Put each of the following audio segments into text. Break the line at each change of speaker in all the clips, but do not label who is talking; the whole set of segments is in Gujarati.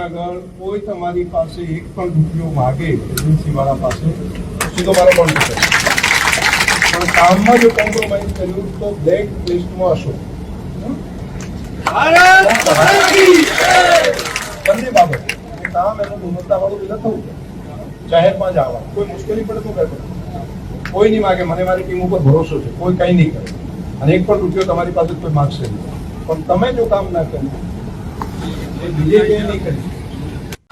આગળ કોઈ તમારી પાસે એક પણ રૂપિયો માગે એજન્સી વાળા પાસે તો મારો છે. પણ કામમાં જો કોમ્પ્રોમાઇઝ કર્યું તો બ્લેક લિસ્ટમાં હશો. બંને બાબત. કામ એનું ગુણવત્તા વાળું પેલા થવું જાહેરમાં જ આવવા કોઈ મુશ્કેલી પડે તો કહેતો. કોઈ નહીં માગે મને મારી ટીમ ઉપર ભરોસો છે. કોઈ કંઈ નહીં કરે. અને એક પણ રૂપિયો તમારી પાસે કોઈ માગશે નહીં. પણ તમે જો કામ ના કર્યું એ બીજે ક્યાંય નહીં કરી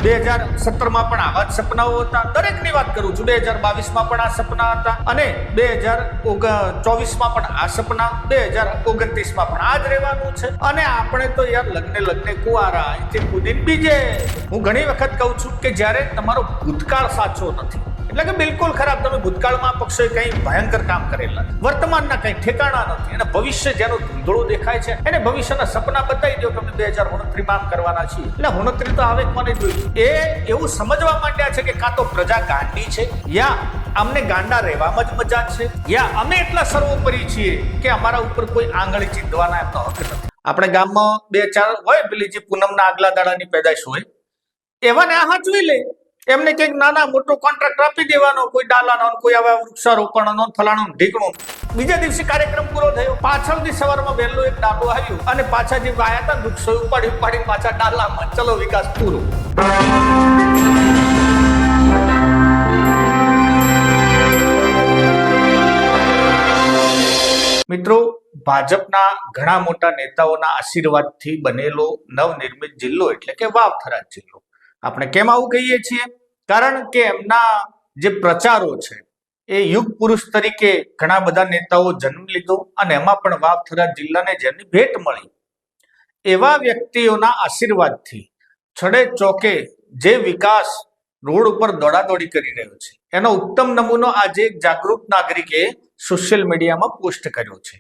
બે હજાર સત્તરમાં પણ આવા જ સપનાઓ હતા. દરેકની વાત કરું છું. બે હજાર બાવીસમાં પણ આ સપના હતા અને બે હજાર ચોવીસમાં પણ આ સપના, બે હજાર ઓગણત્રીસમાં પણ આ જ રહેવાનું છે. અને આપણે તો યાર લગ્ને લગ્ને કુવારા, અહીંથી કુદીન બીજે. હું ઘણી વખત કહું છું કે જ્યારે તમારો ભૂતકાળ સાચો નથી એટલે કે બિલકુલ ખરાબ. તમે ભૂતકાળમાં પક્ષોએ કંઈ ભયંકર કામ કરેલા. વર્તમાનના કંઈ ઠેકાણા નથી. અને ભવિષ્ય જેનો ધૂંધળું દેખાય છે, એને ભવિષ્યના સપના બતાવી દો કે અમે બે હજાર ઉણત્રીસમાં આમ કરવાના છીએ. એટલે ઉણત્રીસ તો આવે મને જોયું. એ એવું સમજવા માંડ્યા છે કે કાં તો પ્રજા ગાંડી છે, યા અમને ગાંડા રહેવામાં જ મજા છે, યા અમે એટલા સર્વોપરી છીએ કે અમારા ઉપર કોઈ આંગળી ચીંધવાના એમનો હક નથી. આપણે ગામમાં બે ચાર હોય પેલી જે પૂનમના આગલા દાડાની પેદાશ હોય, એવાને આ હાચવી લે. એમને કંઈક નાના મોટો કોન્ટ્રાક્ટ આપી દેવાનો, કોઈ ડાલાનો કોઈ આવા વૃક્ષારોપણનો ફલાણો ઢીકણું. બીજા દિવસે કાર્યક્રમ પૂરો થયો. પાછળથી સવારમાં વહેલું એક ડાલો આવ્યું અને પાછા જે આયા હતા વૃક્ષો ઉપાડી ઉપાડી પાછા ડાલામાં. ચલો, વિકાસ પૂરો. મિત્રો, ભાજપના ઘણા મોટા નેતાઓના આશીર્વાદથી બનેલો નવનિર્મિત જિલ્લો એટલે કે વાવથરા જિલ્લો. આપણે કેમ આવું કહીએ છીએ? કારણ કે એમના જે પ્રચારો છે, એ યુગ પુરુષ તરીકે ઘણા બધા નેતાઓ જન્મ લીધો અને એમાં પણ વાવથરા જિલ્લાને જેની ભેટ મળી. એવા વ્યક્તિઓના આશીર્વાદથી છડે ચોકે જે વિકાસ રોડ ઉપર દોડાદોડી કરી રહ્યો છે, એનો ઉત્તમ નમૂનો આજે એક જાગૃત નાગરિકે સોશિયલ મીડિયામાં પોસ્ટ કર્યો છે.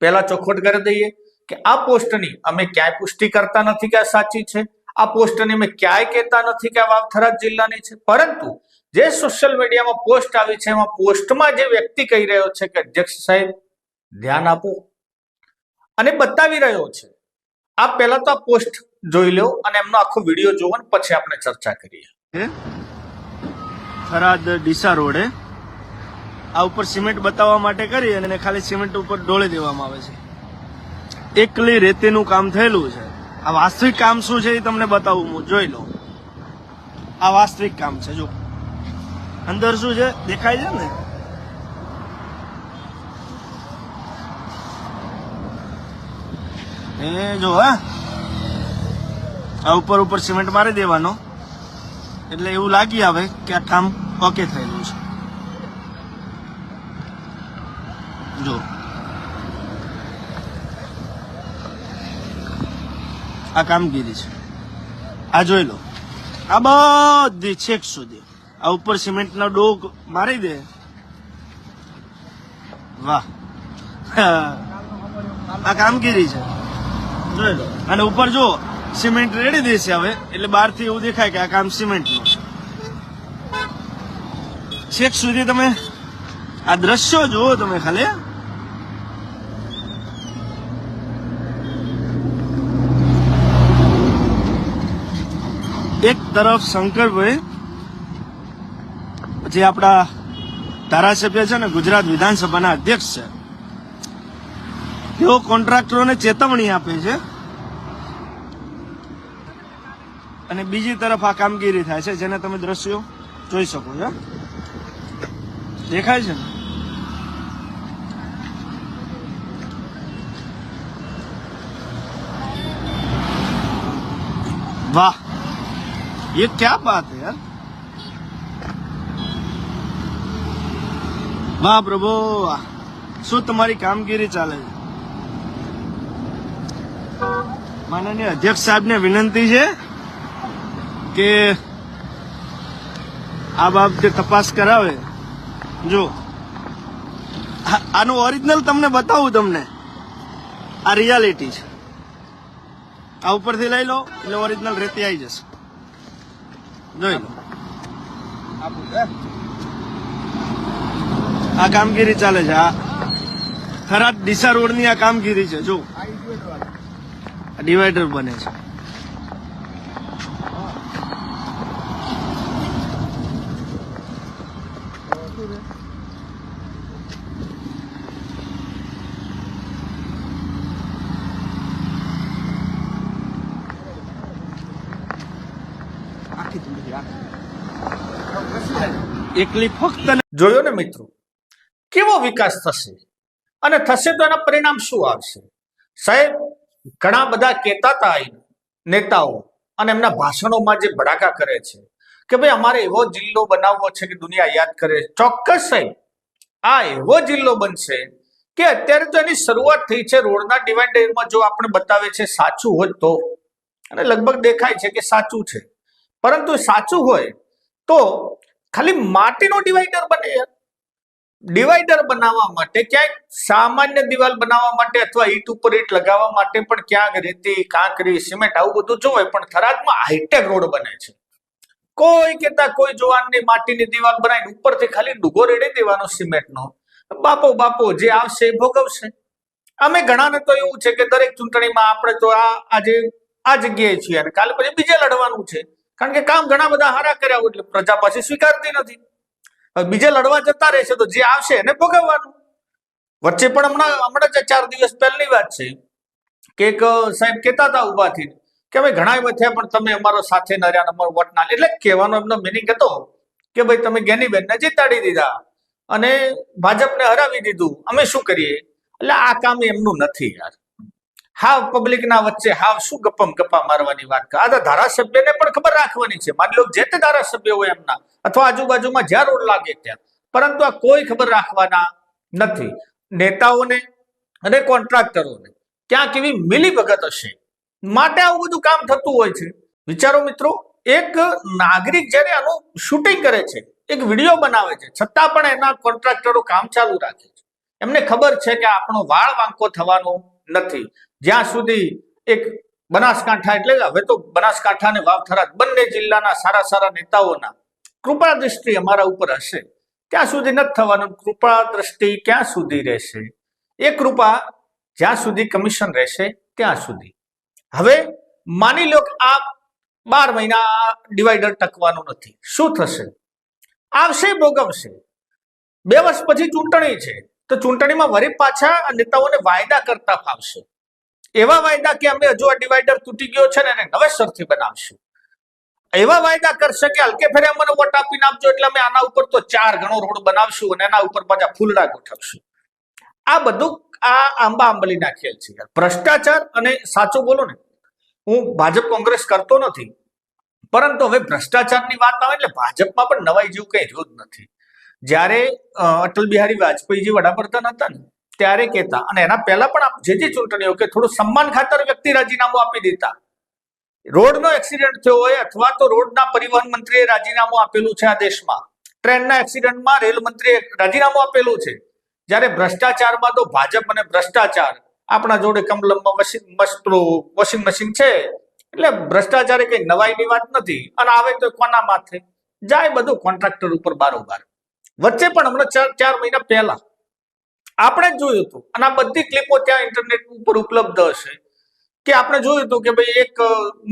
પહેલા ચોખવટ કરી દઈએ કે આ પોસ્ટની અમે ક્યાંય પુષ્ટિ કરતા નથી કે આ સાચી છે? આ પોસ્ટને મેં ક્યાંય કહેતા નથી કે આ વાવથરા જિલ્લાની છે. પરંતુ જે સોશિયલ મીડિયામાં પોસ્ટ આવી છે, એમાં પોસ્ટમાં જે વ્યક્તિ કહી રહ્યો છે કે, અધ્યક્ષ સાહેબ, ધ્યાન આપો. અને બતાવી રહ્યો છે. આ પહેલા તો આ પોસ્ટ જોઈ લો અને એમનો આખો વીડિયો જોવો ને પછી આપણે ચર્ચા કરીએ.
થરાદ ડીસા રોડે આ ઉપર સિમેન્ટ બતાવવા માટે કરી અને ખાલી સિમેન્ટ ઉપર ડોળી દેવામાં આવે છે. એકલી રેતીનું કામ થયેલું છે. આ વાસ્તવિક કામ શું છે એ તમને બતાવું, હું જોઈ લો આ વાસ્તવિક કામ છે જો અંદર શું છે? દેખાય છે ને? એ જો આ ઉપર ઉપર સિમેન્ટ મારી દેવાનો. એટલે એવું લાગી આવે કે આ કામ ઓકે થયેલું છે જો આ કામગીરી છે. આ જોઈ લો. આ બધી છેક સુધી. આ ઉપર સિમેન્ટનો ડોક મારી દે. વાહ. આ કામગીરી છે. જોઈ લો. અને ઉપર જો સિમેન્ટ રેડી દેશે હવે, એટલે બહારથી એવું દેખાય કે આ કામ સિમેન્ટનું છેક સુધી તમે આ દ્રશ્યો જુઓ તમે ખાલી એક તરફ શંકરભાઈ, જે આપણા ધારાસભ્ય છે ને ગુજરાત વિધાનસભાના અધ્યક્ષ છે. તેઓ કોન્ટ્રાક્ટરોને ચેતવણી આપે છે. અને બીજી તરફ આ કામગીરી થાય છે, જેને તમે દ્રશ્યો જોઈ શકો છો. દેખાય છે ને? વાહ. ये क्या बात है यार વાહ પ્રભુ વાહ શું તમારી કામગીરી ચાલે છે માનનીય અધ્યક્ષ સાહેબને વિનંતી છે કે આ બાબતે તપાસ કરાવે જો આ- આનું ઓરિજિનલ તમને બતાવું તમને આ રિયાલિટી છે આ ઉપરથી લઈ લો એટલે ઓરિજિનલ રેતી આવી જશે જોઈ લો આ કામગીરી ચાલે છે આ થરાદ ડીસા રોડની આ કામગીરી છે જો. ડિવાઈડર બને છે. એકલી ફક્ત
જોયો ને મિત્રો? કેવો વિકાસ થશે? અને થશે તો એના પરિણામ શું આવશે? સાહેબ, ઘણા બધા કહેતા હતા નેતાઓ અને એમના ભાષણોમાં જે ભડાકા કરે છે કે ભાઈ અમારે એવો જિલ્લો બનાવવો છે કે દુનિયા યાદ કરે. ચોક્કસ સાહેબ, આ એવો જિલ્લો બનશે કે અત્યારે તો એની શરૂઆત થઈ છે. રોડના ડિવાઇડરમાં જો આપણે બતાવે છે સાચું હોય તો, અને લગભગ દેખાય છે કે સાચું છે. પરંતુ સાચું હોય તો ખાલી માટીનો ડિવાઈડર બને યાર. ડિવાઈડર બનાવવા માટે ક્યાંક સામાન્ય દિવાલ બનાવવા માટે અથવા ઈટ ઉપર ઈટ લગાવવા માટે પણ ક્યાંક રેતી, કાંકરી, સિમેન્ટ આવું બધું જોવે પણ થરાદમાં હાઈટેક રોડ બને છે. કોઈ કેતા કોઈ જોવાની માટીની દિવાલ બનાવીને ઉપરથી ખાલી ડુગો રેડી દેવાનો સિમેન્ટનો. બાપો બાપો, જે આવશે ભોગવશે. અમે ઘણાને તો એવું છે કે દરેક ચૂંટણીમાં આપણે તો આ આજે આ જગ્યાએ છીએ અને કાલે પછી બીજે લડવાનું છે. કારણ કે કામ ઘણા બધા હારા કર્યા હોય એટલે પ્રજા પાછી સ્વીકારતી નથી. બીજે લડવા જતા રહેશે તો જે આવશે એને ભોગવવાનું. વચ્ચે પણ હમણાં હમણાં જ ચાર દિવસ પહેલની વાત છે કે એક સાહેબ કહેતા હતા ઉભાથી કે ભાઈ ઘણા થયા, પણ તમે અમારો સાથે ન રહ્યા અમારો વોટ ના એટલે કહેવાનો એમનો મિનિંગ હતો કે ભાઈ, તમે ગેનીબેનને જીતાડી દીધા અને ભાજપને હરાવી દીધું. અમે શું કરીએ? એટલે આ કામ એમનું નથી યાર. હાવ પબ્લિકના વચ્ચે હાવ શું ગપમ ગપા મારવાની વાત આ તો ધારાસભ્યને પણ ખબર રાખવાની છે. માની લો જે તે ધારાસભ્ય હોય એમના, અથવા આજુબાજુમાં જ્યાં રોડ લાગે ત્યાં. પરંતુ આ કોઈ ખબર રાખવાના નથી. નેતાઓને અને કોન્ટ્રાક્ટરોને ક્યાં કેવી મિલીભગત હશે. માટે આવું બધું કામ થતું હોય છે. વિચારો મિત્રો, એક નાગરિક જ્યારે આનું શૂટિંગ કરે છે, એક વીડિયો બનાવે છે, છતાં પણ એના કોન્ટ્રાક્ટરો કામ ચાલુ રાખે છે. એમને ખબર છે કે આપણો વાળ વાંકો થવાનો નથી. જ્યાં સુધી એક બનાસકાંઠા એટલે હવે તો બનાસકાંઠા અને વાવથરા બંને જિલ્લાના સારા સારા નેતાઓના કૃપા દ્રષ્ટિ અમારા ઉપર હશે. ત્યાં સુધી નથી થવાનું. કૃપા દ્રષ્ટિ ક્યાં સુધી રહેશે? એ કૃપા જ્યાં સુધી કમિશન રહેશે, ત્યાં સુધી. હવે માની લો કે આ બાર મહિના ડિવાઈડર ટકવાનું નથી. શું થશે? આવશે, ભોગવશે. બે વર્ષ પછી ચૂંટણી છે. તો ચૂંટણીમાં વરી પાછા નેતાઓને વાયદા કરતા ફાવશે. એવા વાયદા કે અમે હજુ આ ડિવાઈડર તૂટી ગયો છે ને એને નવેસરથી બનાવશું. એવા વાયદા કરશે કે હલકે ફેરે મને વોટ આપીને આપજો, એટલે અમે આના ઉપર તો ચાર ગણો રોડ બનાવશું અને એના ઉપર પાછા ફૂલડા ગોઠવશું. આ બધું આ આંબા આંબલીના ખેલ છે ભ્રષ્ટાચાર અને સાચું બોલો ને, હું ભાજપ કોંગ્રેસ કરતો નથી, પરંતુ હવે ભ્રષ્ટાચારની વાત આવે એટલે ભાજપમાં પણ નવાઈ જેવું કઈ રહ્યું જ નથી. જ્યારે અટલ બિહારી વાજપેયીજી વડાપ્રધાન હતા ને ત્યારે કહેતા અને એના પહેલા પણ જે જે ચૂંટણીઓ કે થોડું સન્માન ખાતર વ્યક્તિ રાજીનામું આપી દેતા. રોડનો એક્સિડન્ટ થયો હોય અથવા તો રોડના પરિવહન મંત્રીએ રાજીનામું આપેલું છે આ દેશમાં. ટ્રેનના એક્સિડન્ટમાં રેલ મંત્રીએ રાજીનામું આપેલું છે. જ્યારે ભ્રષ્ટાચારમાં તો ભાજપ અને ભ્રષ્ટાચાર આપણા જોડે કમલમમાં વોશિંગ મશીન છે. એટલે ભ્રષ્ટાચાર એ કઈ નવાઈની વાત નથી. અને આવે તો કોના માથે? જાય બધું કોન્ટ્રાક્ટર ઉપર બારોબાર. વચ્ચે પણ હમણાં ચાર ચાર મહિના પહેલા આપણે જોયું હતું. અને આ બધી ક્લિપો ત્યાં ઇન્ટરનેટ ઉપર ઉપલબ્ધ હશે. કે આપણે જોયું હતું કે ભાઈ એક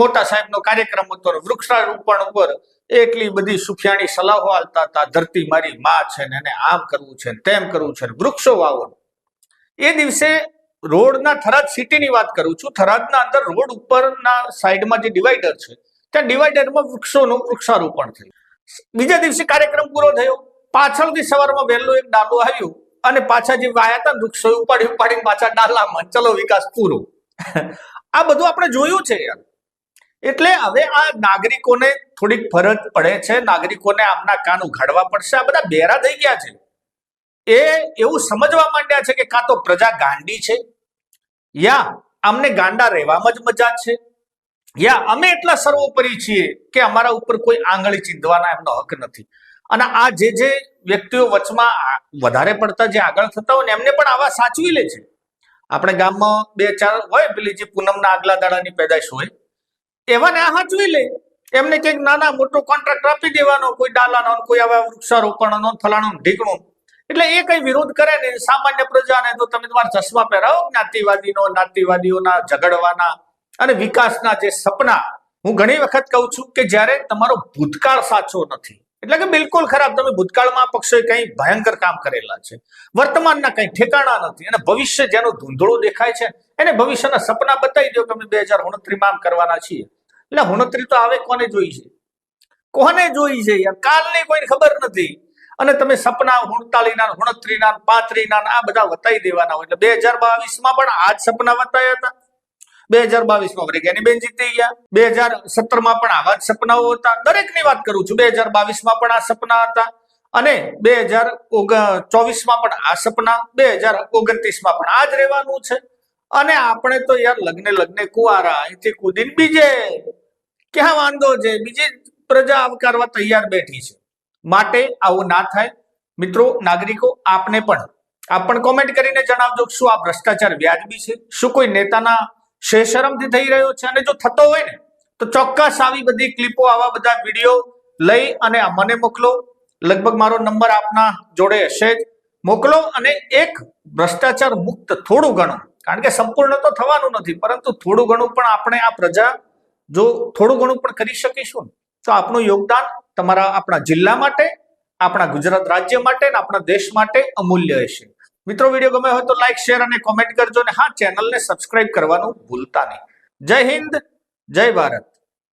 મોટા સાહેબનો કાર્યક્રમ હતો વૃક્ષારોપણ ઉપર એટલી બધી સુફિયાણી સલાહો આલતા હતા, ધરતી મારી માં છે ને એને આમ કરવું છે તેમ કરવું છે વૃક્ષો વાવો એ દિવસે રોડના થરાદ સિટીની વાત કરું છું. થરાદના અંદર રોડ ઉપરના સાઈડમાં જે ડિવાઈડર છે, ત્યાં ડિવાઈડરમાં વૃક્ષોનું વૃક્ષારોપણ થયું. બીજા દિવસે કાર્યક્રમ પૂરો થયો. પાછળથી સવારમાં વહેલું એક ડાલો આવ્યું. અને પાછા જે વાયા હતા વૃક્ષો ઉપાડી ઉપાડીને પાછા ડાલામાં. ચલો વિકાસ પૂરો. આ બધું આપણે જોયું છે. યાર એટલે હવે આ નાગરિકોને થોડીક ફરજ પડે છે. નાગરિકોને આમના કાન ઉઘાડવા પડશે. આ બધા બેરા થઈ ગયા છે. એ એવું સમજવા માંડ્યા છે કે કાં તો પ્રજા ગાંડી છે? યા અમને ગાંડા રહેવામાં જ મજા છે? યા અમે એટલા સર્વોપરી છીએ કે અમારા ઉપર કોઈ આંગળી ચીંધવાના એમનો હક નથી. અને આ જે જે વ્યક્તિઓ વચમાં વધારે પડતા જે આગળ થતા હોય ને, એમને પણ આવા સાચવી લે છે. આપણે ગામમાં બે ચાર હોય પેલી જે પૂનમના આગલા દાડાની પેદાશ હોય, એવાને આ સાચવી લે. એમને કંઈક નાના મોટો કોન્ટ્રાક્ટ આપી દેવાનો, કોઈ ડાલાનો કોઈ આવા વૃક્ષારોપણનો ફલાણું ઢીકણું. એટલે એ કઈ વિરોધ કરે ને સામાન્ય પ્રજાને તો તમે તમારા ચશ્મા પહેરાવો જ્ઞાતિવાદીનો, જ્ઞાતિવાદીઓના ઝઘડવાના અને વિકાસના જે સપના. હું ઘણી વખત કહું છું કે જ્યારે તમારો ભૂતકાળ સાચો નથી એટલે કે બિલકુલ ખરાબ. તમે ભૂતકાળમાં પક્ષોએ કંઈ ભયંકર કામ કરેલા છે. વર્તમાનના કંઈ ઠેકાણા નથી. અને ભવિષ્ય જેનો ધૂંધળો દેખાય છે, એને ભવિષ્યના સપના બતાવી દો કે અમે બે હજાર આમ કરવાના છીએ. એટલે ઉણત્રી તો આવે કોને જોઈ છે? કોને જોઈ છે યાર? કાલની કોઈને ખબર નથી. અને તમે સપના ઉણતાલીના ઉણત્રીના પાંત્રીના આ બધા વતાવી દેવાના હોય. એટલે બે હજાર બાવીસમાં પણ આ જ સપના વતાવ્યા હતા. બે હજાર બાવીસમાં વરિગાની જીતી ગયા. બે હજાર સત્તરમાં પણ આવા જ સપનાઓ હતા. દરેકની વાત કરું છું, બે હજાર બાવીસમાં પણ આ સપના હતા અને બે હજાર ચોવીસમાં પણ આ સપના, બે હજાર ઓગણત્રીસમાં પણ આ જ રહેવાનું છે. અને આપણે તો યાર લગ્ને લગ્ને કુવારા, અહીંથી કુદીને બીજે ક્યાં વાંધો છે? બીજી પ્રજા આવકારવા તૈયાર બેઠી છે. માટે આવું ના થાય. મિત્રો, નાગરિકો, આપને પણ, આપ પણ કોમેન્ટ કરીને જણાવજો શું આ ભ્રષ્ટાચાર વ્યાજબી છે? શું કોઈ નેતાના શેશરમથી થઈ રહ્યો છે. અને જો થતો હોય ને, તો ચોક્કસ આવી બધી ક્લિપો આવા બધા વીડિયો લઈ અને મને મોકલો. લગભગ મારો નંબર આપના જોડે હશે જ. મોકલો અને એક ભ્રષ્ટાચાર મુક્ત થોડું ઘણું કારણ કે સંપૂર્ણ તો થવાનું નથી, પરંતુ થોડું ઘણું પણ આપણે આ પ્રજા, જો થોડું ઘણું પણ કરી શકીશું તો આપણું યોગદાન તમારા આપણા જિલ્લા માટે, આપણા ગુજરાત રાજ્ય માટે આપણા દેશ માટે અમૂલ્ય હશે. મિત્રો, વીડિયો ગમે હોય તો લાઈક શેર અને કોમેન્ટ કરજો અને હા ચેનલને સબસ્ક્રાઇબ કરવાનું ભૂલતા નહીં. જય હિન્દ, જય ભારત.